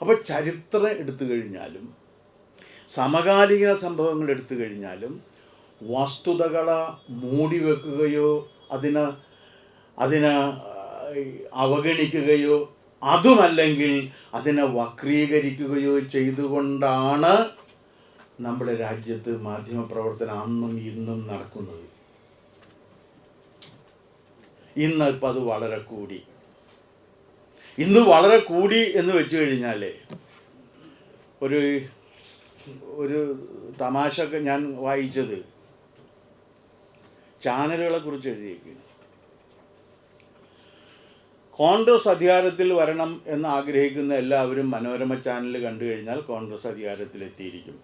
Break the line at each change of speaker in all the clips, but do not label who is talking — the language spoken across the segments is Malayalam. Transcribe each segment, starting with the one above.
അപ്പോൾ ചരിത്രം എടുത്തു കഴിഞ്ഞാലും സമകാലിക സംഭവങ്ങൾ എടുത്തു കഴിഞ്ഞാലും വസ്തുതകളെ മൂടി വെക്കുകയോ അതിന് അതിനെ അവഗണിക്കുകയോ അതുമല്ലെങ്കിൽ അതിനെ വക്രീകരിക്കുകയോ ചെയ്തുകൊണ്ടാണ് നമ്മുടെ രാജ്യത്ത് മാധ്യമപ്രവർത്തനം അന്നും ഇന്നും നടക്കുന്നത്. ഇന്ന് ഇപ്പം അത് വളരെ കൂടി. ഇന്ന് വളരെ കൂടി എന്ന് വെച്ച് കഴിഞ്ഞാൽ ഒരു ഒരു തമാശ ഒക്കെ ഞാൻ വായിച്ചത് ചാനലുകളെ കുറിച്ച് എഴുതിയിരിക്കുന്നു. കോൺഗ്രസ് അധികാരത്തിൽ വരണം എന്ന് ആഗ്രഹിക്കുന്ന എല്ലാവരും മനോരമ ചാനൽ കണ്ടു കഴിഞ്ഞാൽ കോൺഗ്രസ് അധികാരത്തിൽ എത്തിയിരിക്കും.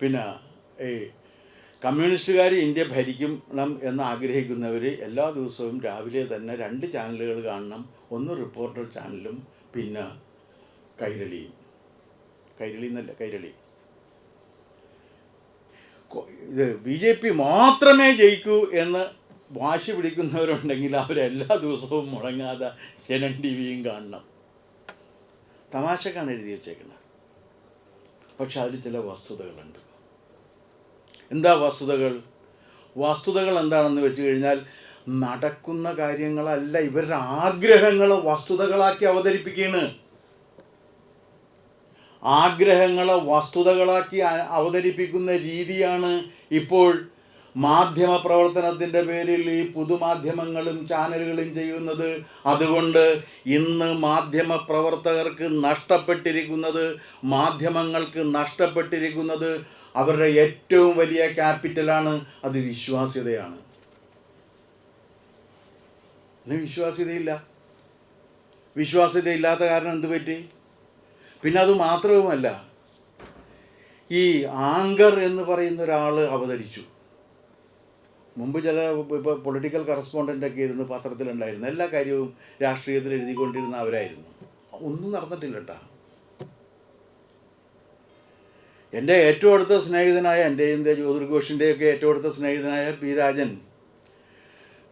പിന്നെ ഈ കമ്മ്യൂണിസ്റ്റുകാർ ഇന്ത്യ ഭരിക്കണം എന്ന് ആഗ്രഹിക്കുന്നവർ എല്ലാ ദിവസവും രാവിലെ തന്നെ രണ്ട് ചാനലുകൾ കാണണം. ഒന്ന് റിപ്പോർട്ടർ ചാനലും പിന്നെ കൈരളിയും. കൈരളി എന്നല്ല കൈരളി. ഇത് ബി ജെ പി മാത്രമേ ജയിക്കൂ എന്ന് വാശി പിടിക്കുന്നവരുണ്ടെങ്കിൽ അവരെല്ലാ ദിവസവും മുടങ്ങാതെ ജനൻ ടി വിയും കാണണം. തമാശക്കാണ് എഴുതി വച്ചേക്കുന്നത്. പക്ഷെ അതിൽ ചില വസ്തുതകളുണ്ട്. എന്താ വസ്തുതകൾ? വസ്തുതകൾ എന്താണെന്ന് വെച്ച് കഴിഞ്ഞാൽ നടക്കുന്ന കാര്യങ്ങളല്ല ഇവരുടെ ആഗ്രഹങ്ങൾ വസ്തുതകളാക്കി അവതരിപ്പിക്കുകയാണ്. ആഗ്രഹങ്ങളെ വസ്തുതകളാക്കി അവതരിപ്പിക്കുന്ന രീതിയാണ് ഇപ്പോൾ മാധ്യമ പ്രവർത്തനത്തിന്റെ പേരിൽ ഈ പുതുമാധ്യമങ്ങളും ചാനലുകളും ചെയ്യുന്നത്. അതുകൊണ്ട് ഇന്ന് മാധ്യമ പ്രവർത്തകർക്ക് നഷ്ടപ്പെട്ടിരിക്കുന്നത് മാധ്യമങ്ങൾക്ക് നഷ്ടപ്പെട്ടിരിക്കുന്നത് അവരുടെ ഏറ്റവും വലിയ ക്യാപിറ്റലാണ് അത് വിശ്വാസ്യതയാണ്. ഇന്ന് വിശ്വാസ്യതയില്ല. വിശ്വാസ്യതയില്ലാത്ത കാരണം എന്ത് പറ്റി? പിന്നെ അത് മാത്രവുമല്ല ഈ ആങ്കർ എന്ന് പറയുന്ന ഒരാൾ അവതരിച്ചു. മുമ്പ് ചില ഇപ്പോൾ പൊളിറ്റിക്കൽ കറസ്പോണ്ടന്റ് ഒക്കെ ഇരുന്ന് പത്രത്തിലുണ്ടായിരുന്നു എല്ലാ കാര്യവും രാഷ്ട്രീയത്തിൽ എഴുതിക്കൊണ്ടിരുന്ന അവരായിരുന്നു. ഒന്നും നടന്നിട്ടില്ല കേട്ടോ എന്റെ ഏറ്റവും അടുത്ത സ്നേഹിതനായ എന്റെയും ജ്യോതിർഘോഷിന്റെയൊക്കെ ഏറ്റവും അടുത്ത സ്നേഹിതനായ പി രാജൻ.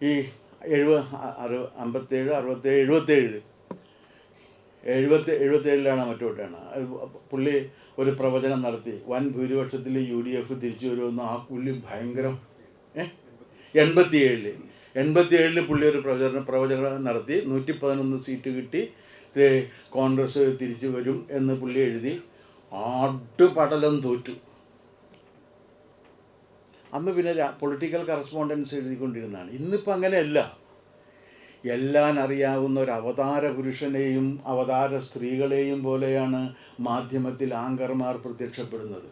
ഈ എഴുപ അറു അമ്പത്തേഴ് അറുപത്തേഴ് എഴുപത്തേഴ്. എഴുപത്തി എഴുപത്തേഴിലാണ് മറ്റോട്ടാണ് പുള്ളി ഒരു പ്രവചനം നടത്തി. വൻ ഭൂരിപക്ഷത്തിൽ യു ഡി എഫ് തിരിച്ചു വരുമെന്ന് ആ പുള്ളി ഭയങ്കരം ഏ? എൺപത്തിയേഴിൽ. എൺപത്തിയേഴിൽ പുള്ളി ഒരു പ്രവചന പ്രവചനം നടത്തി. നൂറ്റി പതിനൊന്ന് സീറ്റ് കിട്ടി. കോൺഗ്രസ് തിരിച്ചു വരും എന്ന് പുള്ളി എഴുതി. ആട്ടുപടലം തോറ്റു. അന്ന് പിന്നെ പൊളിറ്റിക്കൽ കറസ്പോണ്ടൻസ് എഴുതിക്കൊണ്ടിരുന്നതാണ്. ഇന്നിപ്പോൾ അങ്ങനെയല്ല. എല്ലാം അറിയാവുന്ന ഒരു അവതാര പുരുഷനെയും അവതാര സ്ത്രീകളെയും പോലെയാണ് മാധ്യമത്തിൽ ആങ്കർമാർ പ്രത്യക്ഷപ്പെടുന്നത്.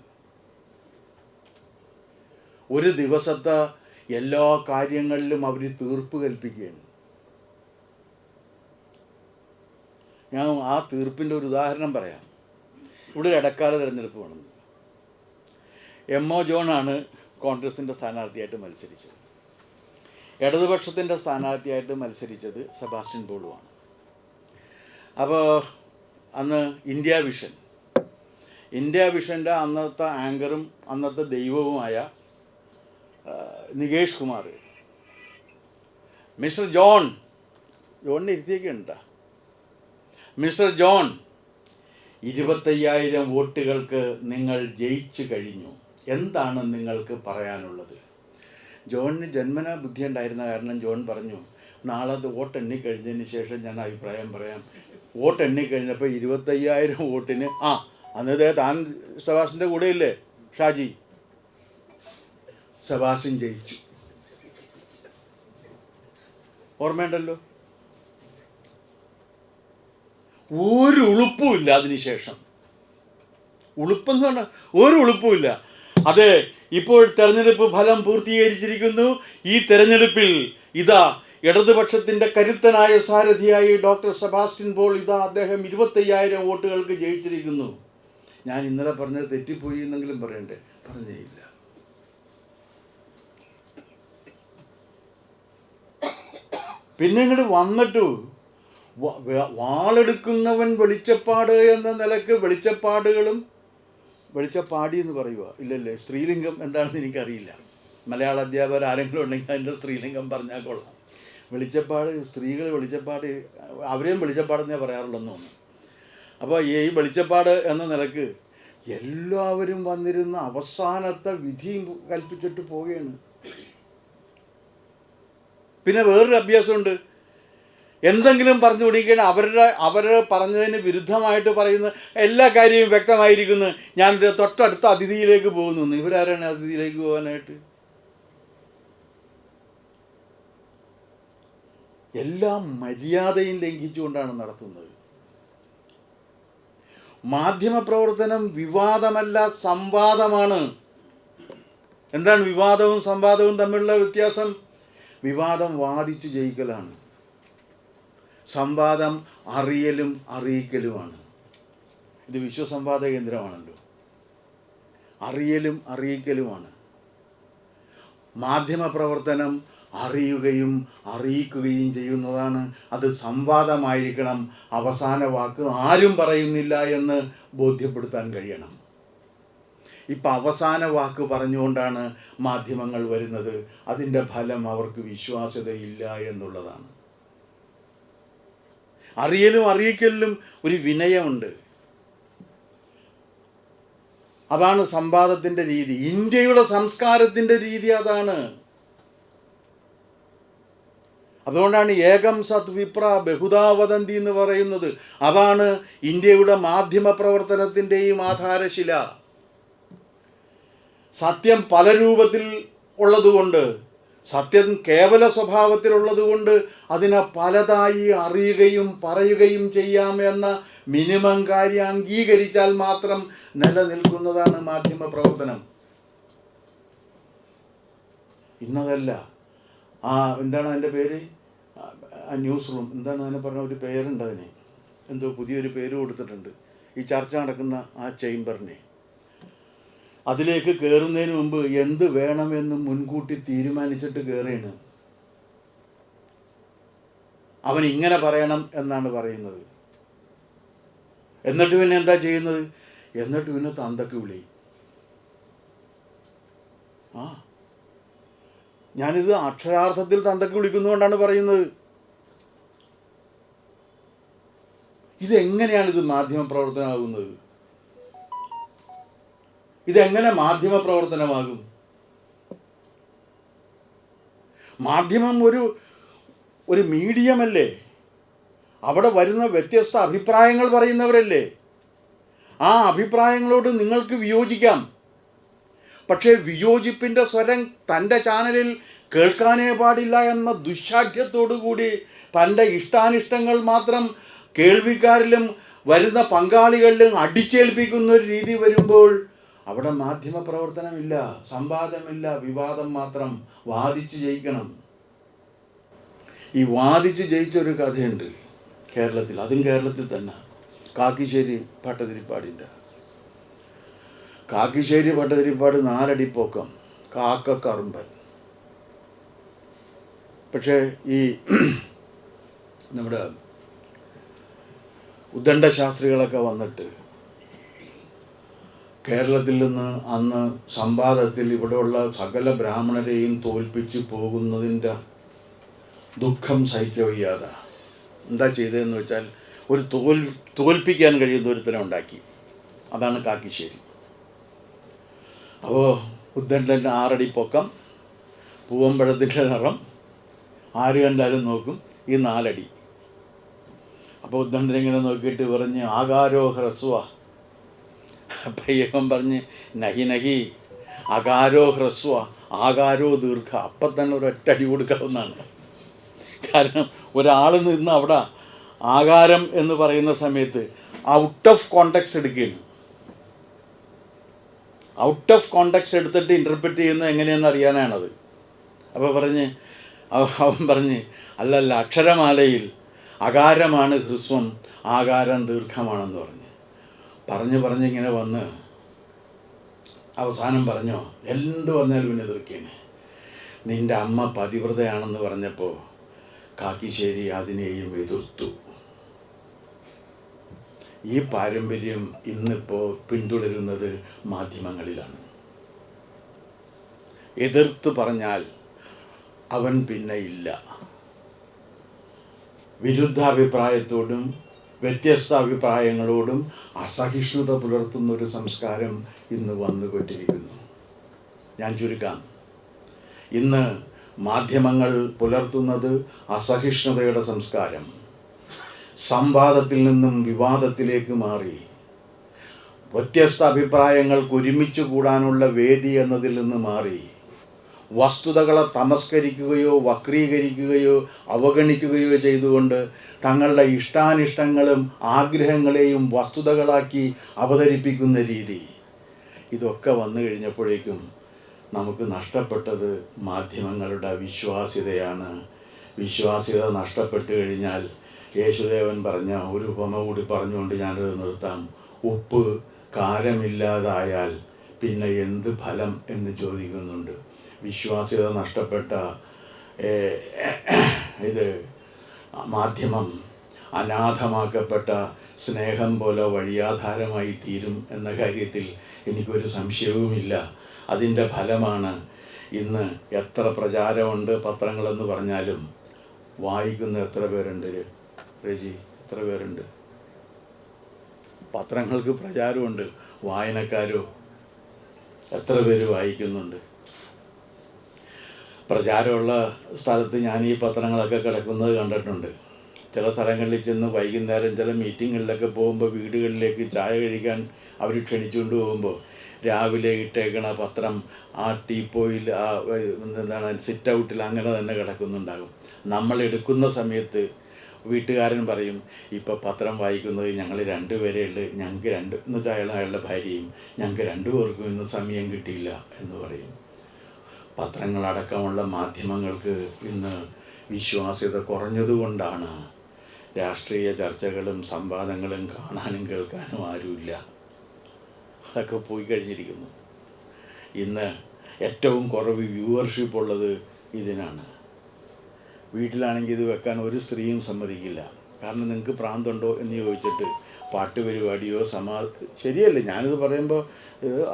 ഒരു ദിവസത്തെ എല്ലാ കാര്യങ്ങളിലും അവർ തീർപ്പ് കൽപ്പിക്കുകയാണ്. ഞാൻ ആ തീർപ്പിന്റെ ഒരു ഉദാഹരണം പറയാം. ഇവിടെ ഒരു ഇടക്കാല തിരഞ്ഞെടുപ്പ് വേണം എം ഒ ജോണാണ് കോൺഗ്രസിന്റെ സ്ഥാനാർത്ഥിയായിട്ട് മത്സരിച്ചത്. ഇടതുപക്ഷത്തിന്റെ സ്ഥാനാർത്ഥിയായിട്ട് മത്സരിച്ചത് സെബാസ്റ്റ്യൻ ബോളുവാണ് അപ്പോൾ അന്ന് ഇന്ത്യ വിഷൻ ഇന്ത്യ വിഷന്റെ അന്നത്തെ ആങ്കറും അന്നത്തെ ദൈവവുമായ നികേഷ് കുമാർ മിസ്റ്റർ ജോൺ ജോണിനെ ഇരുത്തിയൊക്കെ ഉണ്ടാ മിസ്റ്റർ ജോൺ ഇരുപത്തയ്യായിരം വോട്ടുകൾക്ക് നിങ്ങൾ ജയിച്ചു കഴിഞ്ഞു. എന്താണ് നിങ്ങൾക്ക് പറയാനുള്ളത്? ജോണിന് ജന്മനാ ബുദ്ധി ഉണ്ടായിരുന്ന കാരണം ജോൺ പറഞ്ഞു നാളെ അത് വോട്ട് എണ്ണിക്കഴിഞ്ഞതിന് ശേഷം ഞാൻ അഭിപ്രായം പറയാം. വോട്ട് എണ്ണിക്കഴിഞ്ഞപ്പോൾ ഇരുപത്തയ്യായിരം വോട്ടിന് ആ അന്നത്തെ താൻ സെബാസിന്റെ കൂടെയില്ലേ? ഷാജി. സെബാസ്യൻ ജയിച്ചു. ഓർമ്മയുണ്ടല്ലോ? ഒരു ഉളുപ്പുമില്ല അതിനുശേഷം ഉളുപ്പെന്ന് പറഞ്ഞാൽ ഒരു ഉളുപ്പുമില്ല അതെ ഇപ്പോൾ തെരഞ്ഞെടുപ്പ് ഫലം പൂർത്തീകരിച്ചിരിക്കുന്നു. ഈ തെരഞ്ഞെടുപ്പിൽ ഇതാ ഇടതുപക്ഷത്തിന്റെ കരുത്തനായ സാരഥിയായി ഡോക്ടർ സെബാസ്റ്റ്യൻ പോൾ ഇതാ അദ്ദേഹം ഇരുപത്തയ്യായിരം വോട്ടുകൾക്ക് ജയിച്ചിരിക്കുന്നു. ഞാൻ ഇന്നലെ പറഞ്ഞത് തെറ്റിപ്പോയി എന്നെങ്കിലും പറയണ്ടേ? പറഞ്ഞേയില്ല. പിന്നെ ഇങ്ങോട്ട് വന്നിട്ടു വാളെടുക്കുന്നവൻ വെളിച്ചപ്പാട് എന്ന നിലയ്ക്ക് വെളിച്ചപ്പാടുകളും വെളിച്ചപ്പാടി എന്ന് പറയുക ഇല്ലല്ലേ സ്ത്രീലിംഗം എന്താണെന്ന് എനിക്കറിയില്ല. മലയാള അധ്യാപകർ ആരെങ്കിലും ഉണ്ടെങ്കിൽ അതിന്റെ സ്ത്രീലിംഗം പറഞ്ഞാൽ കൊള്ളാം. വെളിച്ചപ്പാട് സ്ത്രീകൾ വെളിച്ചപ്പാട് അവരെയും വെളിച്ചപ്പാടെന്നേ പറയാറുള്ളെന്ന് തോന്നുന്നു. അപ്പോൾ ഈ വെളിച്ചപ്പാട് എന്ന നിലയ്ക്ക് എല്ലാവരും വന്നിരുന്ന അവസാനത്തെ വിധിയും കൽപ്പിച്ചിട്ട് പോവുകയാണ്. പിന്നെ വേറൊരു അഭ്യാസമുണ്ട്. എന്തെങ്കിലും പറഞ്ഞു കൊടുക്കുകയാണ് അവരുടെ അവർ പറഞ്ഞതിന് വിരുദ്ധമായിട്ട് പറയുന്ന എല്ലാ കാര്യവും വ്യക്തമായിരിക്കുന്നു. ഞാൻ തൊട്ടടുത്ത അതിഥിയിലേക്ക് പോകുന്നു. ഇവരാരാണ് അതിഥിയിലേക്ക് പോകാനായിട്ട്? എല്ലാം മര്യാദയും ലംഘിച്ചുകൊണ്ടാണ് നടത്തുന്നത്. മാധ്യമപ്രവർത്തനം വിവാദമല്ല സംവാദമാണ്. എന്താണ് വിവാദവും സംവാദവും തമ്മിലുള്ള വ്യത്യാസം? വിവാദം വാദിച്ചു ജയിക്കലാണ്. സംവാദം അറിയലും അറിയിക്കലുമാണ്. ഇത് വിശ്വസംവാദ കേന്ദ്രമാണല്ലോ. അറിയലും അറിയിക്കലുമാണ്. മാധ്യമപ്രവർത്തനം അറിയുകയും അറിയിക്കുകയും ചെയ്യുന്നതാണ്. അത് സംവാദമായിരിക്കണം. അവസാന വാക്ക് ആരും പറയുന്നില്ല എന്ന് ബോധ്യപ്പെടുത്താൻ കഴിയണം. ഇപ്പം അവസാന വാക്ക് പറഞ്ഞുകൊണ്ടാണ് മാധ്യമങ്ങൾ വരുന്നത്. അതിന്റെ ഫലം അവർക്ക് വിശ്വാസ്യതയില്ല എന്നുള്ളതാണ്. അറിയലും അറിയിക്കലിലും ഒരു വിനയമുണ്ട്. അതാണ് സംവാദത്തിന്റെ രീതി. ഇന്ത്യയുടെ സംസ്കാരത്തിന്റെ രീതി അതാണ്. അതുകൊണ്ടാണ് ഏകം സത് വിപ്ര ബഹുദാവദന്തി എന്ന് പറയുന്നത്. അതാണ് ഇന്ത്യയുടെ മാധ്യമ പ്രവർത്തനത്തിന്റെയും ആധാരശില. സത്യം പല രൂപത്തിൽ ഉള്ളതുകൊണ്ട് സത്യം കേവല സ്വഭാവത്തിലുള്ളതുകൊണ്ട് അതിനെ പലതായി അറിയുകയും പറയുകയും ചെയ്യാമെന്ന മിനിമം കാര്യം അംഗീകരിച്ചാൽ മാത്രം നിലനിൽക്കുന്നതാണ് മാധ്യമ പ്രവർത്തനം ഇന്നതല്ല. ആ എന്താണ് അതിന്റെ പേര്? ആ, ന്യൂസ് റൂം എന്താണ് അതിനെ പറഞ്ഞ ഒരു പേരുണ്ട് അതിന്. എന്തോ പുതിയൊരു പേര് കൊടുത്തിട്ടുണ്ട്. ഈ ചർച്ച നടക്കുന്ന ആ ചേംബറിനെ. അതിലേക്ക് കയറുന്നതിന് മുമ്പ് എന്ത് വേണമെന്ന് മുൻകൂട്ടി തീരുമാനിച്ചിട്ട് കയറിയാണ് അവൻ ഇങ്ങനെ പറയണം എന്നാണ് പറയുന്നത്. എന്നിട്ട് പിന്നെ എന്താ ചെയ്യുന്നത്? എന്നിട്ട് പിന്നെ തന്തക്ക് വിളി. ആ. ഞാനിത് അക്ഷരാർത്ഥത്തിൽ തന്തക്ക് വിളിക്കുന്നതുകൊണ്ടാണ് പറയുന്നത്. ഇതെങ്ങനെയാണ് ഇത് മാധ്യമ പ്രവർത്തനമാകുന്നത് ഇതെങ്ങനെ മാധ്യമ പ്രവർത്തനമാകും? മാധ്യമം ഒരു ഒരു മീഡിയമല്ലേ? അവിടെ വരുന്ന വ്യത്യസ്ത അഭിപ്രായങ്ങൾ പറയുന്നവരല്ലേ? ആ അഭിപ്രായങ്ങളോട് നിങ്ങൾക്ക് വിയോജിക്കാം. പക്ഷേ വിയോജിപ്പിന്റെ സ്വരം തന്റെ ചാനലിൽ കേൾക്കാനേ പാടില്ല എന്ന ദുശാഠ്യത്തോടു കൂടി തന്റെ ഇഷ്ടാനിഷ്ടങ്ങൾ മാത്രം കേൾവിക്കാരിലും വരുന്ന പങ്കാളികളിലും അടിച്ചേൽപ്പിക്കുന്ന ഒരു രീതി വരുമ്പോൾ അവിടെ മാധ്യമ പ്രവർത്തനമില്ല സംവാദമില്ല വിവാദം മാത്രം വാദിച്ച് ജയിക്കണം. ഈ വാദിച്ച് ജയിച്ച ഒരു കഥയുണ്ട് കേരളത്തിൽ അതും കേരളത്തിൽ തന്നെ. കാക്കിശ്ശേരി ഭട്ടതിരിപ്പാടിന്റെ. കാക്കിശ്ശേരി ഭട്ടതിരിപ്പാട് നാലടി പൊക്കം കാക്ക കറുമ്പൻ പക്ഷേ ഈ നമ്മുടെ ഉദണ്ഡ ശാസ്ത്രികളൊക്കെ വന്നിട്ട് കേരളത്തിൽ നിന്ന് അന്ന് സംവാദത്തിൽ ഇവിടെയുള്ള സകല ബ്രാഹ്മണരെയും തോൽപ്പിച്ച് പോകുന്നതിന്റെ ദുഃഖം സഹിക്കവയ്യാതെ എന്താ ചെയ്തതെന്ന് വെച്ചാൽ ഒരു തോൽ തോൽപ്പിക്കാൻ കഴിയുന്ന ഒരുത്തനെ ഉണ്ടാക്കി. അതാണ് കാക്കിശ്ശേരി. അപ്പോൾ ബുദ്ധന്റെ ആറടി പൊക്കം പൂവമ്പഴത്തിന്റെ നിറം ആര് കണ്ടാലും നോക്കും ഈ നാലടി. അപ്പോൾ ഉദ്ദണ്ഡൻ ഇങ്ങനെ നോക്കിയിട്ട് പറഞ്ഞ് ആകാരോ ഹ്രസ്വ അപ്പം പറഞ്ഞ് നഹി നഹി അകാരോ ഹ്രസ്വ ആകാരോ ദീർഘ. അപ്പം തന്നെ ഒരൊറ്റ അടി കൊടുക്കാവുന്നതാണ്. കാരണം ഒരാൾ നിന്ന് അവിടെ ആകാരം എന്ന് പറയുന്ന സമയത്ത് ഔട്ട് ഓഫ് കോണ്ടെക്സ്റ്റ് എടുക്കുകയാണ്. ഔട്ട് ഓഫ് കോണ്ടെക്സ്റ്റ് എടുത്തിട്ട് ഇന്റർപ്രറ്റ് ചെയ്യുന്നത് എങ്ങനെയെന്ന് അറിയാനാണത്. അപ്പോൾ പറഞ്ഞ് അവ- അവൻ പറഞ്ഞ് അല്ലല്ല അക്ഷരമാലയിൽ അകാരമാണ് ഹ്രസ്വം ആകാരം ദീർഘമാണെന്ന് പറഞ്ഞ്. പറഞ്ഞ് പറഞ്ഞ് ഇങ്ങനെ വന്ന് അവസാനം പറഞ്ഞോ എന്ത് പറഞ്ഞാലും പിന്നെ എതിർക്കേനെ. നിന്റെ അമ്മ പതിവ്രതയാണെന്ന് പറഞ്ഞപ്പോൾ കാക്കിശ്ശേരി അതിനെയും എതിർത്തു. ഈ പാരമ്പര്യം ഇന്നിപ്പോൾ പിന്തുടരുന്നത് മാധ്യമങ്ങളിലാണ്. എതിർത്ത് പറഞ്ഞാൽ അവൻ പിന്നെ ഇല്ല. വിരുദ്ധാഭിപ്രായത്തോടും വ്യത്യസ്ത അഭിപ്രായങ്ങളോടും അസഹിഷ്ണുത പുലർത്തുന്ന ഒരു സംസ്കാരം ഇന്ന് വന്നുകൊണ്ടിരിക്കുന്നു. ഞാൻ ചുരുക്കാം. ഇന്ന് മാധ്യമങ്ങൾ പുലർത്തുന്നത് അസഹിഷ്ണുതയുടെ സംസ്കാരം. സംവാദത്തിൽ നിന്നും വിവാദത്തിലേക്ക് മാറി. വ്യത്യസ്ത അഭിപ്രായങ്ങൾക്ക് ഒരുമിച്ച് കൂടാനുള്ള വേദി എന്നതിൽ നിന്ന് മാറി. വസ്തുതകളെ തമസ്കരിക്കുകയോ വക്രീകരിക്കുകയോ അവഗണിക്കുകയോ ചെയ്തുകൊണ്ട് തങ്ങളുടെ ഇഷ്ടാനിഷ്ടങ്ങളും ആഗ്രഹങ്ങളെയും വസ്തുതകളാക്കി അവതരിപ്പിക്കുന്ന രീതി. ഇതൊക്കെ വന്നു കഴിഞ്ഞപ്പോഴേക്കും നമുക്ക് നഷ്ടപ്പെട്ടത് മാധ്യമങ്ങളുടെ വിശ്വാസ്യതയാണ്. വിശ്വാസ്യത നഷ്ടപ്പെട്ടു കഴിഞ്ഞാൽ യേശുദേവൻ പറഞ്ഞ ഒരു ഉപമ കൂടി പറഞ്ഞുകൊണ്ട് ഞാനത് നിർത്താം. ഉപ്പ് കാരമില്ലാതായാൽ പിന്നെ എന്ത് ഫലം എന്ന് ചോദിക്കുന്നുണ്ട്. വിശ്വാസ്യത നഷ്ടപ്പെട്ട ഇത് മാധ്യമം അനാഥമാക്കപ്പെട്ട സ്നേഹം പോലെ വഴിയാധാരമായി തീരും എന്ന കാര്യത്തിൽ എനിക്കൊരു സംശയവുമില്ല. അതിന്റെ ഫലമാണ് ഇന്ന് എത്ര പ്രചാരമുണ്ട് പത്രങ്ങളെന്ന് പറഞ്ഞാലും. വായിക്കുന്ന എത്ര പേരുണ്ട് രജി എത്ര പേരുണ്ട്? പത്രങ്ങൾക്ക് പ്രചാരമുണ്ട്. വായനക്കാരോ? എത്ര പേര് വായിക്കുന്നുണ്ട്? പ്രചാരമുള്ള സ്ഥലത്ത് ഞാൻ ഈ പത്രങ്ങളൊക്കെ കിടക്കുന്നത് കണ്ടിട്ടുണ്ട്. ചില സ്ഥലങ്ങളിൽ ചെന്ന് വൈകുന്നേരം ചില മീറ്റിങ്ങുകളിലൊക്കെ പോകുമ്പോൾ വീടുകളിലേക്ക് ചായ കഴിക്കാൻ അവർ ക്ഷണിച്ചുകൊണ്ട് പോകുമ്പോൾ രാവിലെ ഇട്ടേക്കണ പത്രം ആ ടീപ്പോയിൽ ആ എന്താണ് സിറ്റ് ഔട്ടിൽ അങ്ങനെ തന്നെ കിടക്കുന്നുണ്ടാകും. നമ്മൾ എടുക്കുന്ന സമയത്ത് വീട്ടുകാരൻ പറയും ഇപ്പോൾ പത്രം വായിക്കുന്നത് ഞങ്ങൾ രണ്ടുപേരേ ഞങ്ങൾക്ക് രണ്ട് എന്ന് വെച്ചാൽ അയാളുടെ ഭാര്യയും ഞങ്ങൾക്ക് രണ്ടു പേർക്കും ഇന്ന് സമയം കിട്ടിയില്ല എന്ന് പറയും. പത്രങ്ങളടക്കമുള്ള മാധ്യമങ്ങൾക്ക് ഇന്ന് വിശ്വാസ്യത കുറഞ്ഞതുകൊണ്ടാണ് രാഷ്ട്രീയ ചർച്ചകളും സംവാദങ്ങളും കാണാനും കേൾക്കാനും ആരുമില്ല. അതൊക്കെ പോയി കഴിഞ്ഞിരിക്കുന്നു. ഇന്ന് ഏറ്റവും കുറവ് വ്യൂവർഷിപ്പ് ഉള്ളത് ഇതിനാണ്. വീട്ടിലാണെങ്കിൽ ഇത് വെക്കാൻ ഒരു സ്ത്രീയും സമ്മതിക്കില്ല. കാരണം നിങ്ങൾക്ക് പ്രാന്തുണ്ടോ എന്ന് ചോദിച്ചിട്ട് പാട്ട് പരിപാടിയോ സമാ ശരിയല്ല ഞാനിത് പറയുമ്പോൾ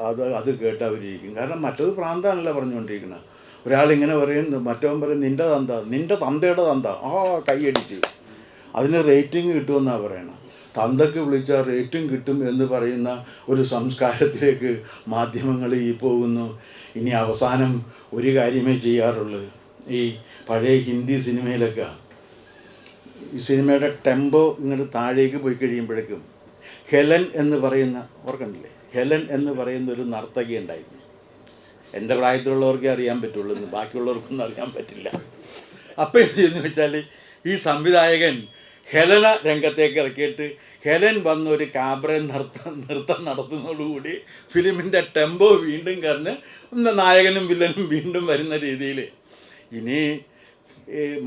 അത് അത് കേട്ട് അവരിയ്ക്കും കാരണം മറ്റത് പ്രാന്താണല്ലോ പറഞ്ഞുകൊണ്ടിരിക്കുന്നത് ഒരാളിങ്ങനെ പറയും മറ്റവൻ പറയും നിന്റെ തന്ത നിന്റെ തന്തയുടെ തന്ത. ആ കൈയടിച്ച്. അതിന് റേറ്റിംഗ് കിട്ടുമെന്നാണ് പറയണത് തന്തക്ക് വിളിച്ചാൽ റേറ്റിംഗ് കിട്ടും എന്ന് പറയുന്ന ഒരു സംസ്കാരത്തിലേക്ക് മാധ്യമങ്ങൾ ഈ പോകുന്നു. ഇനി അവസാനം ഒരു കാര്യമേ ചെയ്യാറുള്ളൂ. ഈ പഴയ ഹിന്ദി സിനിമയിലൊക്കെ ഈ സിനിമയുടെ ടെമ്പോ ഇങ്ങോട്ട് താഴേക്ക് പോയി കഴിയുമ്പോഴേക്കും ഹെലൻ എന്ന് പറയുന്ന ഓർക്കണ്ടില്ലേ? ഹെലൻ എന്ന് പറയുന്ന ഒരു നർത്തകി ഉണ്ടായിരുന്നു. എന്റെ പ്രായത്തിലുള്ളവർക്കേ അറിയാൻ പറ്റുള്ളൂ എന്ന് ബാക്കിയുള്ളവർക്കൊന്നും അറിയാൻ പറ്റില്ല. അപ്പോൾ എന്ത് ചെയ്യുന്നു വെച്ചാൽ ഈ സംവിധായകൻ ഹെലന രംഗത്തേക്ക് ഇറക്കിയിട്ട് ഹെലൻ വന്നൊരു ഒരു കാബ്രെ നൃത്തം നൃത്തം നടത്തുന്നതോടുകൂടി ഫിലിമിന്റെ ടെമ്പോ വീണ്ടും കറന്ന് നായകനും വില്ലനും വീണ്ടും വരുന്ന രീതിയിൽ ഇനി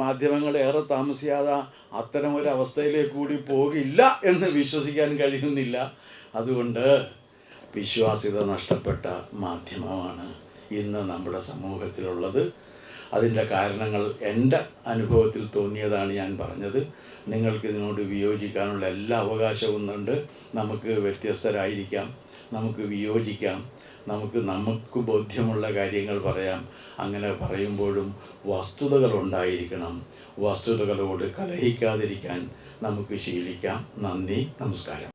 മാധ്യമങ്ങൾ ഏറെ താമസിയാതെ അത്തരം ഒരു അവസ്ഥയിലേക്ക് കൂടി പോകില്ല എന്ന് വിശ്വസിക്കാൻ കഴിയുന്നില്ല. അതുകൊണ്ട് വിശ്വാസ്യത നഷ്ടപ്പെട്ട മാധ്യമമാണ് ഇന്ന് നമ്മുടെ സമൂഹത്തിലുള്ളത്. അതിന്റെ കാരണങ്ങൾ എന്റെ അനുഭവത്തിൽ തോന്നിയതാണ് ഞാൻ പറഞ്ഞത്. നിങ്ങൾക്ക് ഇതിനോട് വിയോജിക്കാനുള്ള എല്ലാ അവകാശവും ഉണ്ട്. നമുക്ക് വ്യത്യസ്തരായിരിക്കാം നമുക്ക് വിയോജിക്കാം നമുക്ക് നമുക്ക് ബോധ്യമുള്ള കാര്യങ്ങൾ പറയാം. അങ്ങനെ പറയുമ്പോഴും വസ്തുതകൾ ഉണ്ടായിരിക്കണം. വസ്തുതകളോട് കലഹിക്കാതിരിക്കാൻ നമുക്ക് ശീലിക്കാം. നന്ദി നമസ്കാരം.